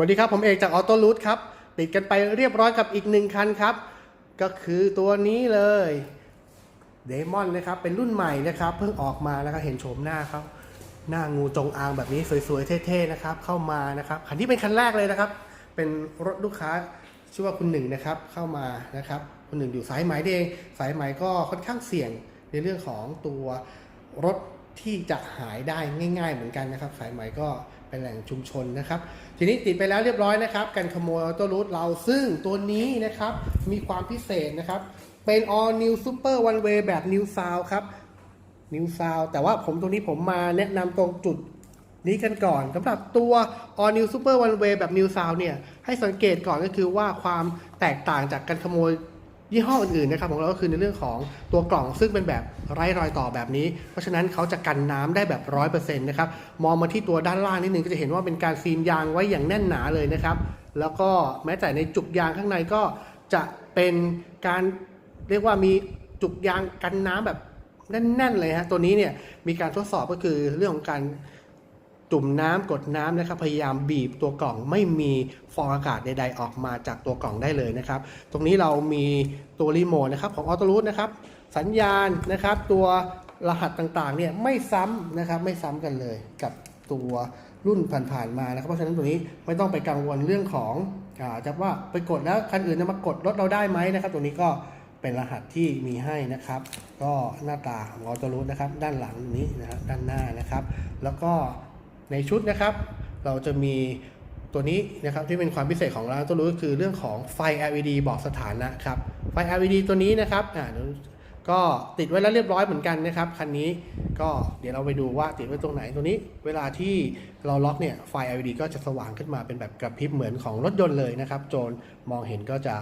วัสดีครับ ผมเอกจากออโต้รูทครับ ติดกันไปเรียบร้อยกับอีกหนึ่งคันครับ ก็คือตัวนี้เลยเดมอนนะครับ เป็นรุ่นใหม่นะครับ เพิ่งออกมานะครับเห็นโฉมหน้าเขาหน้างูจงอางแบบนี้สวยๆ เท่ๆนะครับ เข้ามานะครับคันที่เป็นคันแรกเลยนะครับ เป็นรถลูกค้าชื่อว่าคุณหนึ่งนะครับเข้ามานะครับคุณหนึ่งอยู่สายไหมเองสายไหมก็ค่อนข้างเสี่ยงในเรื่องของตัวรถที่จะหายได้ง่าย ๆ เหมือนกันนะครับ สายไหมก็ เป็นแหล่งชุมชนนะครับ ทีนี้ติดไปแล้วเรียบร้อยนะครับการขโมยออโต้รูทเราซึ่งตัวนี้นะครับมีความพิเศษนะครับ เป็น all new super one way แบบ new sound ครับ new sound แต่ว่าผมตรงนี้ผมมาแนะนำตรงจุดนี้กันก่อนสำหรับตัว all new super one way แบบ new sound เนี่ยให้สังเกตก่อนก็คือว่าความแตกต่างจากการขโมย ยี่ห้ออื่นๆนะครับของเราก็คือในเรื่องของตัวกล่องซึ่งเป็นแบบไร้รอยต่อแบบนี้ เพราะฉะนั้นเขาจะกันน้ำได้แบบร้อยเปอร์เซ็นต์นะครับมองมาที่ตัวด้านล่างนิดนึงก็จะเห็นว่าเป็นการซีนยางไว้อย่างแน่นหนาเลยนะครับ แล้วก็แม้แต่ในจุกยางข้างในก็จะเป็นการเรียกว่ามีจุกยางกันน้ำแบบแน่นๆเลยฮะตัวนี้เนี่ยมีการทดสอบก็คือเรื่องของการ จุ่มน้ำกดน้ำนะครับพยายามบีบตัวกล่องไม่มีฟองอากาศใดๆออกมาจากตัวกล่องได้เลยนะครับ ตรงนี้เรามีตัวรีโมทนะครับของออโต้รูทนะครับ สัญญาณนะครับ ตัวรหัสต่างๆเนี่ยไม่ซ้ำนะครับไม่ซ้ำกันเลยกับตัวรุ่นผ่านๆมานะครับเพราะฉะนั้นตัวนี้ไม่ต้องไปกังวลเรื่องของอาจะว่าไปกดแล้วคันอื่นจะมากดรถเราได้ไหมนะครับ ตัวนี้ก็เป็นรหัสที่มีให้นะครับ ก็หน้าตาของออโต้รูทนะครับ ด้านหลังนี้นะครับด้านหน้านะครับ แล้วก็ ในชุดนะครับ เราจะมีตัวนี้นะครับที่เป็นความพิเศษของร้านออโต้รูทคือเรื่องของไฟ LED บอกสถานะครับไฟ LED ตัวนี้นะครับอ่าก็ติดไว้แล้วเรียบร้อยเหมือนกันนะครับคันนี้ก็เดี๋ยวเราไปดูว่าติดไว้ตรงไหนตัวนี้ เวลาที่เราล็อกเนี่ยไฟ LED ก็จะสว่างขึ้นมาเป็นแบบกระพริบเหมือนของรถยนต์เลยนะครับ โจรมองเห็นก็จะ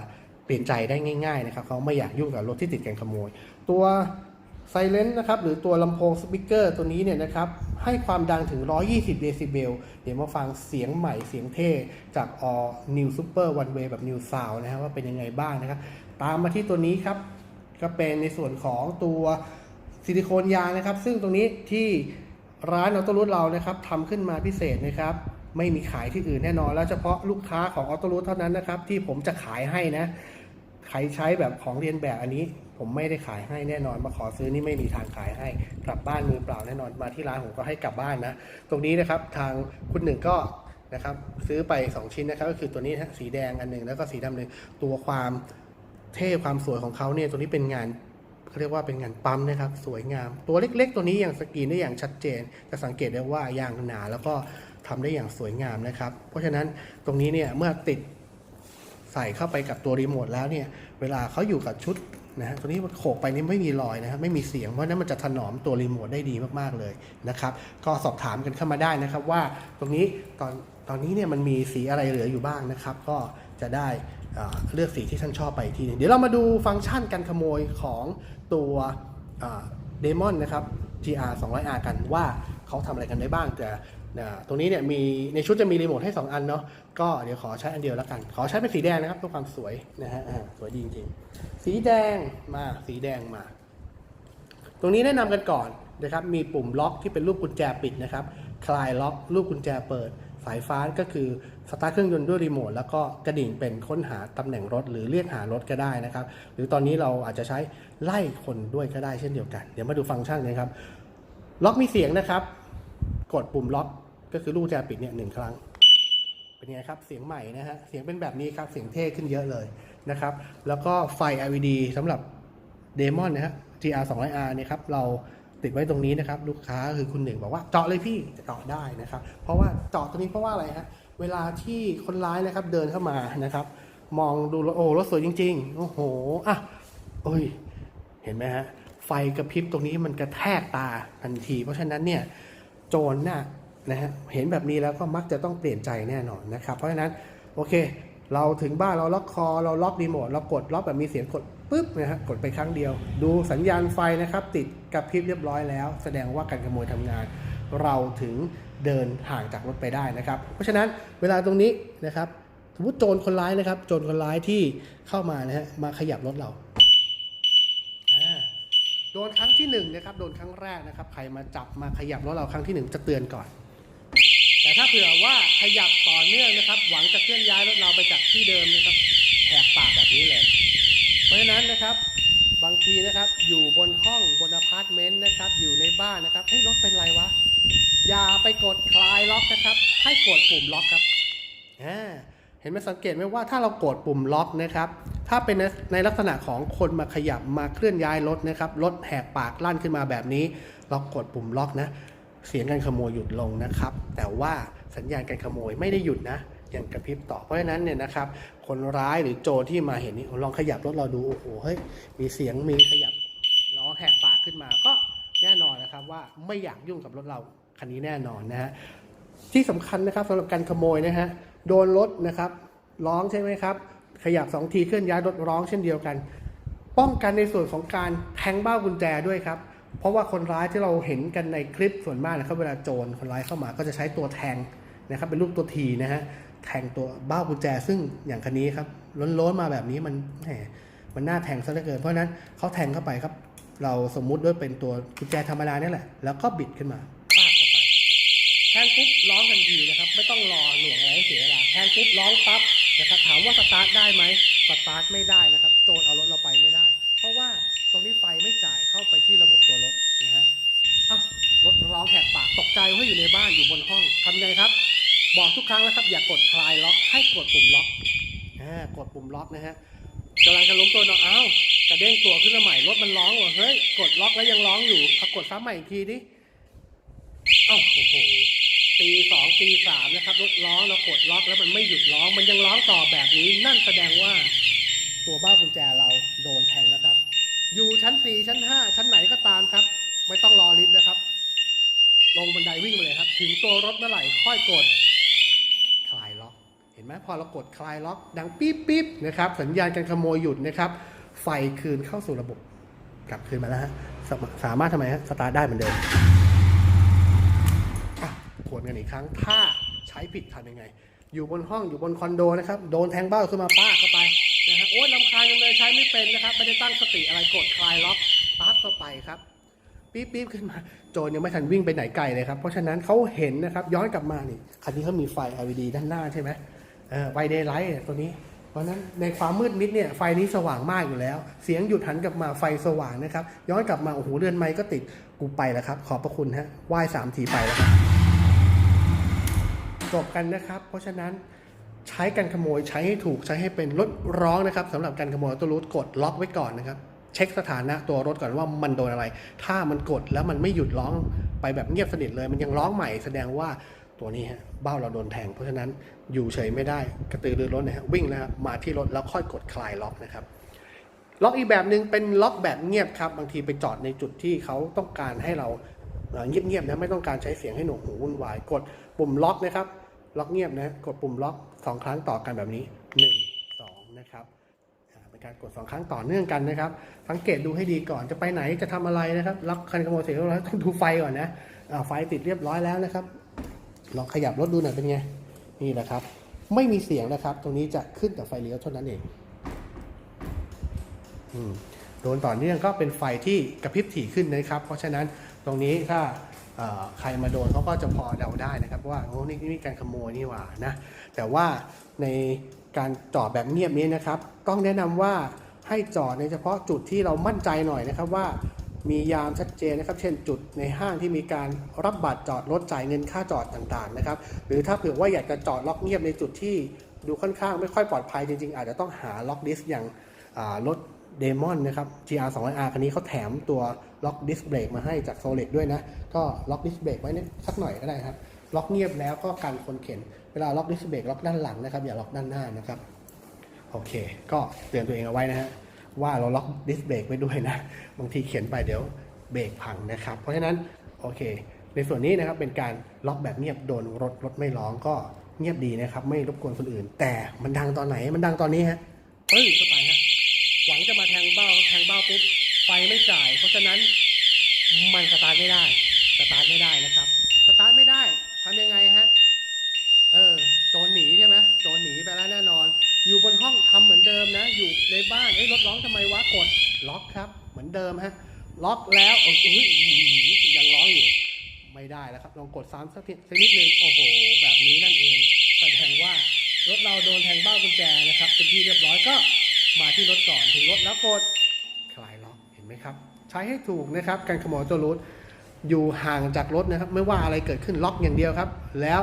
เปลี่ยนใจได้ง่าย ๆ นะครับเขาไม่อยากยุ่งกับรถที่ติดการขโมย ตัว ไซเลนต์นะครับหรือตัวลำโพงสปีกเกอร์ตัวนี้เนี่ยนะครับให้ความดังถึง 120 เดซิเบล เดี๋ยวมาฟังเสียงใหม่เสียงเท่จาก All New Super One Way แบบ New Sound นะครับว่าเป็นยังไงบ้างนะครับ ตามมาที่ตัวนี้ครับ ก็เป็นในส่วนของตัวซิลิโคนยางนะครับ ซึ่งตรงนี้ที่ร้านออโต้รูทเรานะครับทำขึ้นมาพิเศษนะครับ ไม่มีขายที่อื่นแน่นอน แล้วเฉพาะลูกค้าของออโต้รูทเท่านั้นนะครับที่ผมจะขายให้นะใครใช้แบบของเรียนแบบอันนี้ ผมไม่ได้ขายให้แน่นอนมาขอซื้อนี่ไม่มีทางขายให้ กลับบ้านมือเปล่าแน่นอนมาที่ร้านผมก็ให้กลับบ้านนะ ตรงนี้นะครับทางคุณหนึ่งก็นะครับซื้อไป 2 ชิ้นนะครับก็คือตัวนี้ฮะสีแดงอันหนึ่งแล้วก็สีดำหนึ่งตัวความเท่ความสวยของเขาเนี่ยตัวนี้เป็นงานเขาเรียกว่าเป็นงานปั๊มนะครับสวยงาม ตัวเล็กๆ ตัวนี้อย่างสกรีนได้อย่างชัดเจนจะสังเกตได้ว่ายางหนาแล้วก็ทำได้อย่างสวยงามนะครับ เพราะฉะนั้นตรงนี้เนี่ยเมื่อติดใส่เข้าไปกับตัวรีโมทแล้วเนี่ยเวลาเขาอยู่กับชุด นะฮะตัวนี้โขกไปนี่ไม่มีรอยนะครับไม่มีเสียงเพราะฉะนั้นมันจะถนอมตัวรีโมทได้ดีมากๆเลยนะครับ ก็สอบถามกันเข้ามาได้นะครับว่าตรงนี้ตอนตอนนี้เนี่ยมันมีสีอะไรเหลืออยู่บ้างนะครับ ก็จะได้เลือกสีที่ท่านชอบไปอีกทีนึงเดี๋ยวเรามาดูฟังก์ชันการขโมยของตัวเดมอนนะครับ GR 200R กันว่า เขาทำอะไรกันได้บ้าง แต่ตรงนี้เนี่ยมีในชุดจะมีรีโมทให้ 2 อันเนาะก็เดี๋ยวขอใช้อันเดียวแล้วกัน ขอใช้เป็นสีแดงนะครับเพื่อความสวยนะฮะสวยดีจริงๆ สีแดงมาสีแดงมา ตรงนี้แนะนำกันก่อนนะครับมีปุ่มล็อกที่เป็นรูปกุญแจปิดนะครับ คลายล็อกรูปกุญแจเปิด สายฟ้าก็คือสตาร์ทเครื่องยนต์ด้วยรีโมทแล้วก็กระดิ่งเป็นค้นหาตำแหน่งรถ หรือเรียกหารถก็ได้นะครับ หรือตอนนี้เราอาจจะใช้ไล่คนด้วยก็ได้เช่นเดียวกัน เดี๋ยวมาดูฟังก์ชันนะครับ ล็อกมีเสียงนะครับ กดปุ่มล็อกก็คือลูกกุญแจปิดเนี่ยหนึ่งครั้ง เป็นไงครับ เสียงใหม่นะฮะ เสียงเป็นแบบนี้ครับ เสียงเท่ขึ้นเยอะเลยนะครับ แล้วก็ไฟ LED สำหรับ Demon นะฮะ GR 200R เนี่ยครับ เราติดไว้ตรงนี้นะครับ ลูกค้าคือคุณหนึ่งบอกว่าเจาะเลยพี่เจาะได้นะครับ เพราะว่าเจาะตรงนี้เพราะว่าอะไรฮะ เวลาที่คนร้ายนะครับเดินเข้ามานะครับ มองดูรถโอ้รถสวยจริง ๆ โอ้โห อะ โอ้ย เห็นไหมฮะ ไฟกระพริบตรงนี้มันกระแทกตาทันที เพราะฉะนั้นเนี่ยโจรน่ะนะฮะเห็นแบบนี้แล้วก็มักจะต้องเปลี่ยนใจแน่นอนนะครับเพราะฉะนั้นโอเค เราถึงบ้านเราล็อกคอ เราล็อกรีโมทเรากดล็อกแบบมีเสียงกดปุ๊บนะฮะกดไปครั้งเดียว ดูสัญญาณไฟนะครับ ติดกระพริบเรียบร้อยแล้ว แสดงว่าการขโมยทำงาน เราถึงเดินห่างจากรถไปได้นะครับ เพราะฉะนั้นเวลาตรงนี้นะครับสมมติโจรคนร้ายนะครับ โจรคนร้ายที่เข้ามานะฮะมาขยับรถเรา โดนครั้งที่หนึ่งนะครับโดนครั้งแรกนะครับ ใครมาจับมาขยับรถเราครั้งที่หนึ่งจะเตือนก่อน แต่ถ้าเผื่อว่าขยับต่อเนื่องนะครับ หวังจะเคลื่อนย้ายรถเราไปจากที่เดิมนะครับแหกปากแบบนี้เลย เพราะฉะนั้นนะครับบางทีนะครับอยู่บนห้องบนอพาร์ตเมนต์นะครับอยู่ในบ้านนะครับเฮ้ยรถเป็นไรวะอย่าไปกดคลายล็อกนะครับ ให้กดปุ่มล็อกครับอ่าเห็นไหมสังเกตไหมว่าถ้าเรากดปุ่มล็อกนะครับ ถ้าเป็นในลักษณะของคนมาขยับมาเคลื่อนย้ายรถนะครับรถแหกปากลั่นขึ้นมาแบบนี้เรากกดปุ่มล็อกนะเสียงการขโมยหยุดลงนะครับ แต่ว่าสัญญาณการขโมยไม่ได้หยุดนะยังกระพริบต่อเพราะฉะนั้นเนี่ยนะครับคนร้ายหรือโจรที่มาเห็นนี่ลองขยับรถเราดูโอ้โหเฮ้ยมีเสียงมีขยับล้อแหกปากขึ้นมาก็แน่นอนนะครับว่าไม่อยากยุ่งกับรถเราคันนี้แน่นอนนะฮะที่สำคัญนะครับสำหรับการขโมยนะฮะโดนรถนะครับร้องใช่ไหมครับ ขยับสองทีเคลื่อนย้ายรถร้องเช่นเดียวกัน ป้องกันในส่วนของการแทงเบ้ากุญแจด้วยครับ เพราะว่าคนร้ายที่เราเห็นกันในคลิปส่วนมากนะครับเวลาโจรคนร้ายเข้ามาก็จะใช้ตัวแทงนะครับเป็นรูปตัวทีนะฮะแทงตัวเบ้ากุญแจ ซึ่งอย่างคันนี้ครับล้นๆมาแบบนี้มันแหมมันน่าแทงซะเหลือเกินเพราะนั้นเขาแทงเข้าไปครับ เราสมมุติด้วยเป็นตัวกุญแจธรรมดาเนี่ยแหละ แล้วก็บิดขึ้นมาปากเข้าไปแทงปุ๊บร้องทันทีนะครับ ไม่ต้องรอหน่วงอะไรให้เสียเวลาแทงปุ๊บร้องปั๊บ นะครับถามว่าสตาร์ทได้ไหมสตาร์ทไม่ได้นะครับ โจรเอารถเราไปไม่ได้ เพราะว่าตรงนี้ไฟไม่จ่ายเข้าไปที่ระบบตัวรถนะฮะอ้าวรถร้องแหกปากตกใจว่าอยู่ในบ้านอยู่บนห้องทำไงครับ บอกทุกครั้งนะครับ อย่ากดคลายล็อกให้กดปุ่มล็อกอ่ากดปุ่มล็อกนะฮะกำลังจะล้มตัวเนาะอ้าวกระเด้งตัวขึ้นมาใหม่รถมันร้องว่ะเฮ้ยกดล็อกแล้วยังร้องอยู่เอากดซ้ำใหม่อีกทีดิอ้าโอ้โห ตีสองตีสามนะครับรถร้องเรากดล็อกแล้วมันไม่หยุดร้อง มันยังร้องต่อแบบนี้ นั่นแสดงว่าตัวบ้ากุญแจเราโดนแทงแล้วครับ อยู่ชั้นสี่ชั้นห้าชั้นไหนก็ตามครับ ไม่ต้องรอลิฟต์นะครับ ลงบันไดวิ่งมาเลยครับ ถึงตัวรถเมื่อไหร่ค่อยกดคลายล็อก เห็นไหมพอเรากดคลายล็อก ดังปี๊บปี๊บนะครับ สัญญาณการขโมยหยุดนะครับ ไฟคืนเข้าสู่ระบบ กลับคืนมาแล้วฮะสามารถทำไมฮะสตาร์ทได้เหมือนเดิม กันอีกครั้ง ถ้าใช้ผิดทำยังไง อยู่บนห้องอยู่บนคอนโดนะครับ โดนแทงเบ้าขึ้นมาป้าเข้าไปนะฮะโอ๊ยลำคาญจังเลยใช้ไม่เป็นนะครับ ไม่ได้ตั้งสติอะไรกดคลายล็อกปั๊บเข้าไปครับปี๊บปี๊บขึ้นมา โจรยังไม่ทันวิ่งไปไหนไกลเลยครับ เพราะฉะนั้นเขาเห็นนะครับ ย้อนกลับมานี่คันนี้เขามีไฟ LED ด้านหน้าใช่ไหมเออไฟเดย์ไลท์ตัวนี้เพราะฉะนั้นในความมืดมิดเนี่ยไฟนี้สว่างมากอยู่แล้ว เสียงหยุดหันกลับมาไฟสว่างนะครับ ย้อนกลับมาโอ้โหเรือนไม้ก็ติดกูไปแล้วครับ ขอบพระคุณฮะไหว้สามทีไปแล้วครับ จบกันนะครับ เพราะฉะนั้นใช้การขโมยใช้ให้ถูกใช้ให้เป็นรถร้องนะครับสำหรับการขโมยตัวรูทกดล็อกไว้ก่อนนะครับเช็คสถานะตัวรถก่อนว่ามันโดนอะไร ถ้ามันกดแล้วมันไม่หยุดร้องไปแบบเงียบสนิทเลย มันยังร้องใหม่แสดงว่าตัวนี้ฮะเบ้าเราโดนแทง เพราะฉะนั้นอยู่เฉยไม่ได้กระตือรือร้นนะฮะวิ่งแล้วมาที่รถแล้วค่อยกดคลายล็อกนะครับล็อกอีกแบบหนึ่งเป็นล็อกแบบเงียบครับบางทีไปจอดในจุดที่เขาต้องการให้เราเอ่อเงียบๆนะไม่ต้องการใช้เสียงให้หนวกหูวุ่นวายกด ปุ่มล็อกนะครับ ล็อกเงียบนะกดปุ่มล็อกสองครั้งต่อกันแบบนี้หนึ่งสองนะครับเป็นการกดสองครั้งต่อเนื่องกันนะครับ สังเกตดูให้ดีก่อนจะไปไหนจะทำอะไรนะครับล็อกคันขโมยเสร็จแล้วต้องดูไฟก่อนนะไฟติดเรียบร้อยแล้วนะครับ ลองขยับรถดูหน่อยเป็นไงนี่แหละครับ ไม่มีเสียงนะครับ ตรงนี้จะขึ้นแต่ไฟเลี้ยวเท่านั้นเองอืมโดนต่อเนื่องก็เป็นไฟที่กระพริบถี่ขึ้นนะครับ เพราะฉะนั้นตรงนี้ถ้า ใครมาโดนเขาก็จะพอเดาได้นะครับว่าโอ้นี่นี่การขโมยนี่หว่านะแต่ว่าในการจอดแบบเงียบนี้นะครับ ต้องแนะนำว่าให้จอดในเฉพาะจุดที่เรามั่นใจหน่อยนะครับว่ามียามชัดเจนนะครับ เช่นจุดในห้างที่มีการรับบัตรจอดรถจ่ายเงินค่าจอดต่างๆนะครับ หรือถ้าเผื่อว่าอยากจะจอดล็อกเงียบในจุดที่ดูค่อนข้างไม่ค่อยปลอดภัยจริงๆ อาจจะต้องหาล็อกดิสอย่างรถ เดมอนนะครับ GR 2 0 0 R คันนี้เขาแถมตัวล็อกดิสเบรกมาให้จากโซเล็กด้วยนะ ก็ล็อกดิสเบรกไว้นี่ยสักหน่อยก็ได้ครับ ล็อกเงียบแล้วก็กันคนเข็น เวลาล็อกดิสเบรกล็อกด้านหลังนะครับ อย่าล็อกด้านหน้านะครับ โอเค ก็เตือนตัวเองเอาไว้นะฮะ ว่าเราล็อกดิสเบรกไว้ด้วยนะ บางทีเขียนไปเดี๋ยวเบรกพังนะครับ เพราะฉะนั้น โอเค ในส่วนนี้นะครับเป็นการล็อกแบบเงียบโดนรถรถไม่ร้องก็เงียบดีนะครับ ไม่รบกวนคนอื่น แต่มันดังตอนไหน มันดังตอนนี้ฮะเอ้ย ปุ๊บไฟไม่จ่าย เพราะฉะนั้นมันสตาร์ทไม่ได้ สตาร์ทไม่ได้นะครับ สตาร์ทไม่ได้ทำยังไงฮะ เออโจรหนีใช่ไหมโจรหนีไปแล้วแน่นอน อยู่บนห้องทำเหมือนเดิมนะ อยู่ในบ้านเอ้ยรถร้องทำไมวะกดล็อกครับ เหมือนเดิมฮะ ล็อกแล้วโอ้ยยังร้องอยู่ ไม่ได้แล้วครับ ลองกดซ้ำสักทีสักนิดนึง โอ้โหแบแบบนี้นั่นเอง แสดงว่ารถเราโดนแทงเบ้ากุญแจนะครับ เป็นที่เรียบร้อยก็มาที่รถก่อน ถึงรถแล้วกดคลายล็อกเห็ นไหมครับ ใช้ให้ถูกนะครับการขโมยตัวรูทอยู่ห่างจากรถนะครับ ไม่ว่าอะไรเกิดขึ้นล็อกอย่างเดียวครับ แล้ว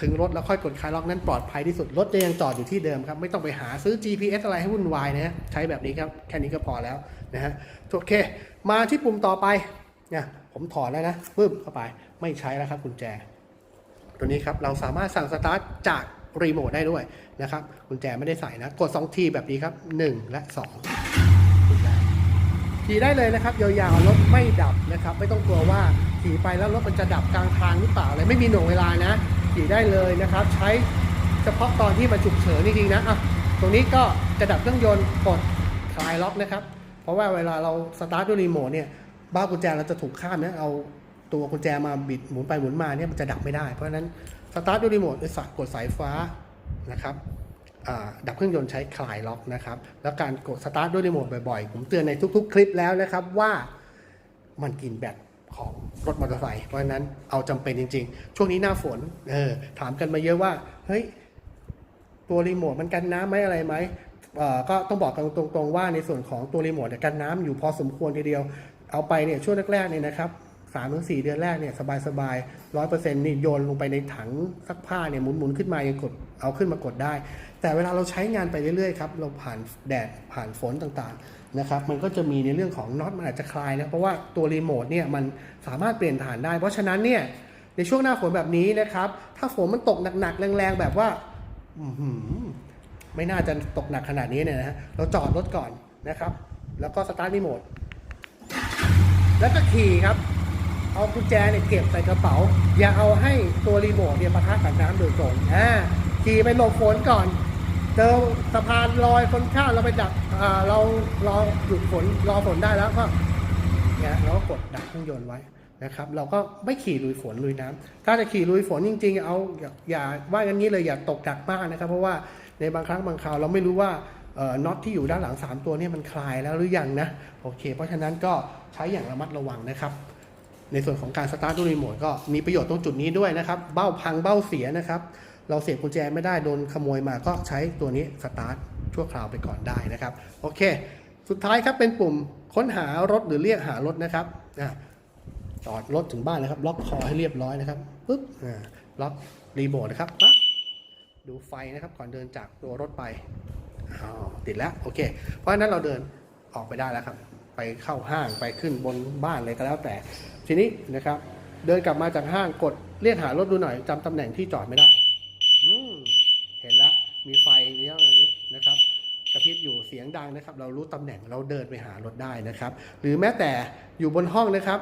ถึงรถแล้วค่อยกดคลายล็อกนั้นปลอดภัยที่สุด รถจะยังจอดอยู่ที่เดิมครับ ไม่ต้องไปหาซื้อ GPS อะไรให้วุ่นวายนะฮะใช้แบบนี้ครับ แค่นี้ก็พอแล้วนะฮะโอเค มาที่ปุ่มต่อไปเนี่ยผมถอดแล้วนะปึ๊บเข้าไปไม่ใช้แล้วครับกุญแจ ตัวนี้ครับเราสามารถสั่งสตาร์ทจากรีโมทได้ด้วยนะครับกุญแจไม่ได้ใส่นะ กด 2 ทีแบบนี้ครับ 1 และ 2 ขี่ได้เลยนะครับยาวๆรถไม่ดับนะครับ ไม่ต้องกลัวว่าขี่ไปแล้วรถมันจะดับกลางทางหรือเปล่าอะไรไม่มีหน่วงเวลานะ ขี่ได้เลยนะครับ ใช้เฉพาะตอนที่มันฉุกเฉินจริงๆนะอะตรงนี้ก็จะดับเครื่องยนต์กดคลายล็อกนะครับ เพราะว่าเวลาเราสตาร์ทด้วยรีโมทเนี่ยบ้ากุญแจเราจะถูกข้ามนะเอาตัวกุญแจมาบิดหมุนไปหมุนมาเนี่ยมันจะดับไม่ได้เพราะฉะนั้นสตาร์ทด้วยรีโมทด้วยสายกดสายฟ้านะครับ ดับเครื่องยนต์ใช้คลายล็อกนะครับ แล้วการกดสตาร์ทด้วยรีโมทบ่อยๆ ผมเตือนในทุกๆ คลิปแล้วนะครับว่ามันกินแบตของรถมอเตอร์ไซค์เพราะฉะนั้นเอาจำเป็นจริง ๆ ช่วงนี้หน้าฝนเออถามกันมาเยอะว่า เฮ้ย ตัวรีโมทมันกันน้ำไหมอะไรไหมก็ต้องบอกกันตรงๆว่าในส่วนของตัวรีโมทเนี่ยกันน้ำอยู่พอสมควรทีเดียว เอาไปเนี่ยช่วงแรกๆเนี่ยนะครับ สามถึงสี่เดือนแรกเนี่ยสบายๆร้อยเปอร์เซ็นต์นี่โยนลงไปในถังซักผ้าเนี่ยหมุนๆขึ้นมายังกดเอาขึ้นมากดได้ แต่เวลาเราใช้งานไปเรื่อยๆครับเราผ่านแดดผ่านฝนต่างๆนะครับมันก็จะมีในเรื่องของน็อตมันอาจจะคลายนะเพราะว่าตัวรีโมทเนี่ยมันสามารถเปลี่ยนฐานได้ เพราะฉะนั้นเนี่ยในช่วงหน้าฝนแบบนี้นะครับถ้าฝนมันตกหนักๆแรงๆแบบว่าไม่น่าจะตกหนักขนาดนี้เนี่ยนะฮะเราจอดรถก่อนนะครับ แล้วก็สตาร์ทรีโมทแล้วก็ขี่ครับ เอากุญแจเนี่ยเก็บใส่กระเป๋า อย่าเอาให้ตัวรีโมทเนี่ยปะทะกับน้ำโดยตรงอ่าขี่ไปหลบฝนก่อน เจอสะพานลอยคนข้ามเราไปดักอ่าเรารอหยุดฝนรอฝนได้แล้วก็เนี่ยเราก็กดดับเครื่องยนต์ไว้นะครับเราก็ไม่ขี่ลุยฝนลุยน้ำถ้าจะขี่ลุยฝนจริง ๆ เอาอย่ายาว่าอย่างนี้เลยอย่าตกดักมากนะครับ เพราะว่าในบางครั้งบางคราวเราไม่รู้ว่าเอ่อน็อตที่อยู่ด้านหลัง 3 ตัวนี่มันคลายแล้วหรือยังนะโอเค เพราะฉะนั้นก็ใช้อย่างระมัดระวังนะครับ ในส่วนของการสตาร์ทด้วยรีโมทก็มีประโยชน์ตรงจุดนี้ด้วยนะครับ เบ้าพังเบ้าเสียนะครับ เราเสียบกุญแจไม่ได้โดนขโมยมาก็ใช้ตัวนี้สตาร์ทชั่วคราวไปก่อนได้นะครับ โอเค สุดท้ายครับเป็นปุ่มค้นหารถหรือเรียกหารถนะครับอะจอดรถถึงบ้านนะครับ ล็อกคอให้เรียบร้อยนะครับปุ๊บอ่าล็อกรีโมทนะครับปั๊บดูไฟนะครับก่อนเดินจากตัวรถไปอ้าติดแล้วโอเค เพราะฉะนั้นเราเดินออกไปได้แล้วครับ ไปเข้าห้างไปขึ้นบนบ้านอะไรก็แล้วแต่ ทีนี้นะครับเดินกลับมาจากห้างกดเรียกหารถดูหน่อยจำตำแหน่งที่จอดไม่ได้อืเห็นล้วมีไฟเนี้ยอะไรนี้นะครับกระพริบอยู่เสียงดังนะครับ เรารู้ตำแหน่งเราเดินไปหารถได้นะครับ หรือแม้แต่อยู่บนห้องนะครับ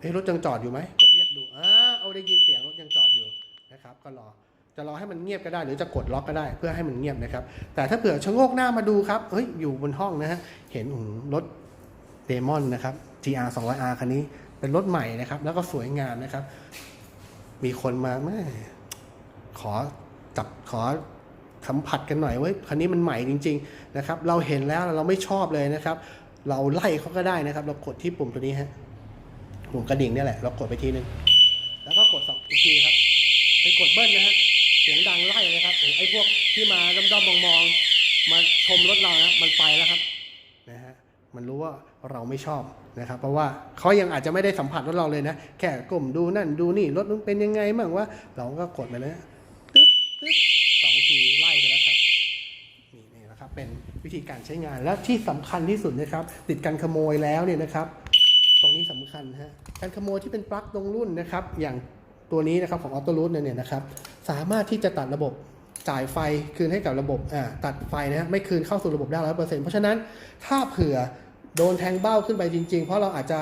เฮ้ยรถยังจอดอยู่ไหมกดเรียกดูอ่าเอาได้ยินเสียงรถยังจอดอยู่นะครับ ก็รอจะรอให้มันเงียบก็ได้ หรือจะกดล็อกก็ได้เพื่อให้มันเงียบนะครับ แต่ถ้าเผื่อชะโงกหน้ามาดูครับเฮ้ยอยู่บนห้องนะฮะเห็นหือรถ เดมอนนะครับ GR 200R คันนี้เป็นรถใหม่นะครับ แล้วก็สวยงามนะครับ มีคนมาแม่ขอจับขอสัมผัสกันหน่อยเว้ยคันนี้มันใหม่จริง ๆ นะครับ เราเห็นแล้วเราไม่ชอบเลยนะครับ เราไล่เขาก็ได้นะครับ เรากดที่ปุ่มตัวนี้ฮะปุ่มกระดิ่งนี่แหละ เรากดไปทีนึงแล้วก็กดสองอีกทีครับไปกดเบิ้ลนะฮะเสียงดังไล่นะครับไอ้พวกที่มาด้อมๆมองๆมาชมรถเรานะมันไปแล้วครับ มันรู้ว่าเราไม่ชอบนะครับ เพราะว่าเขายังอาจจะไม่ได้สัมผัสรถเราเลยนะ แค่กลมดูนั่นดูนี่รถมันเป็นยังไงบ้างว่า เราก็กดไปเลยตึ๊บตึ๊บสองทีไล่ไปแล้วครับนี่นี่นะครับเป็นวิธีการใช้งานและที่สำคัญที่สุดนะครับ ติดการขโมยแล้วเนี่ยนะครับ ตรงนี้สำคัญฮะการขโมยที่เป็นปลั๊กตรงรุ่นนะครับ อย่างตัวนี้นะครับของออโต้รูทเนี่ยนะครับ สามารถที่จะตัดระบบ จ่ายไฟคืนให้กับระบบอ่าตัดไฟนะฮะไม่คืนเข้าสู่ระบบได้ร้อยเปอร์เซ็นต์เพราะฉะนั้นถ้าเผื่อโดนแทงเบ้าขึ้นไปจริง ๆ เพราะเราอาจจะ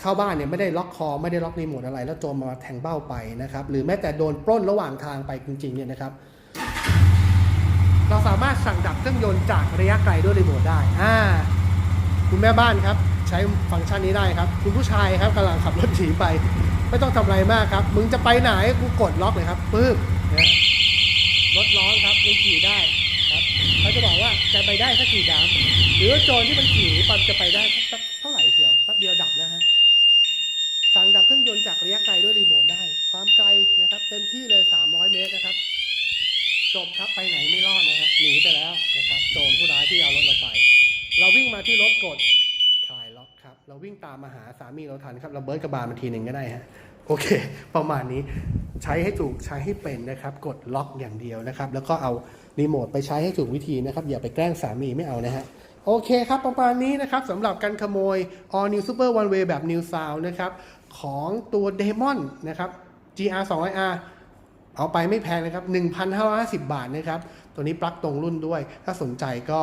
เข้าบ้านเนี่ยไม่ได้ล็อกคอไม่ได้ล็อกรีโมทอะไร แล้วโจรมาแทงเบ้าไปนะครับหรือแม้แต่โดนปล้นระหว่างทางไปจริงๆเนี่ยนะครับเราสามารถสั่งดับเครื่องยนต์จากระยะไกลด้วยรีโมทได้อ่าคุณแม่บ้านครับใช้ฟังก์ชันนี้ได้ครับคุณผู้ชายครับกำลังขับรถหนีไป ไม่ต้องทำอะไรมากครับ มึงจะไปไหนกูกดล็อกเลยครับปึ๊บเนี่ย รถร้อนครับยังขี่ได้ครับเขาจะบอกว่าจะไปได้สักกี่ดามหรือว่าโจรที่มันขี่หนีไปจะไปได้สักเท่าไหร่เชียวแป๊บเดียวดับแล้วฮะสั่งดับเครื่องยนต์จากระยะไกลด้วยรีโมทได้ ความไกลนะครับ เต็มที่เลย 300 เมตรนะครับจบครับไปไหนไม่รอดนะฮะหนีไปแล้วนะครับโจรผู้ร้ายที่เอารถเราไป เราวิ่งมาที่รถกดคลายล็อกครับ เราวิ่งตามมาหาสามีเราทันครับ เราเบิร์ดกระบาลมาทีหนึ่งก็ได้ฮะ โอเค ประมาณนี้ใช้ให้ถูกใช้ให้เป็นนะครับ กดล็อกอย่างเดียวนะครับ แล้วก็เอารีโมทไปใช้ให้ถูกวิธีนะครับ อย่าไปแกล้งสามีไม่เอานะฮะโอเคครับประมาณนี้นะครับสำหรับการขโมย All New Super One Way แบบ New Sound นะครับ ของตัว Demon นะครับ GR 200R เอาไปไม่แพงนะครับ 1,550 บาทนะครับ ตัวนี้ปลั๊กตรงรุ่นด้วย ถ้าสนใจก็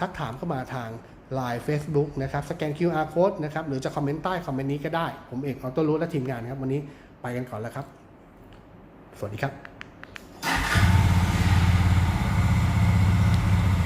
ทักถามเข้ามาทาง Line Facebook นะครับสแกน QR Code นะครับหรือจะคอมเมนต์ใต้คอมเมนต์นี้ก็ได้ ผมเอกออโต้รู้และทีมงานครับ วันนี้ไปกันก่อนแล้วครับ สวัสดีครับ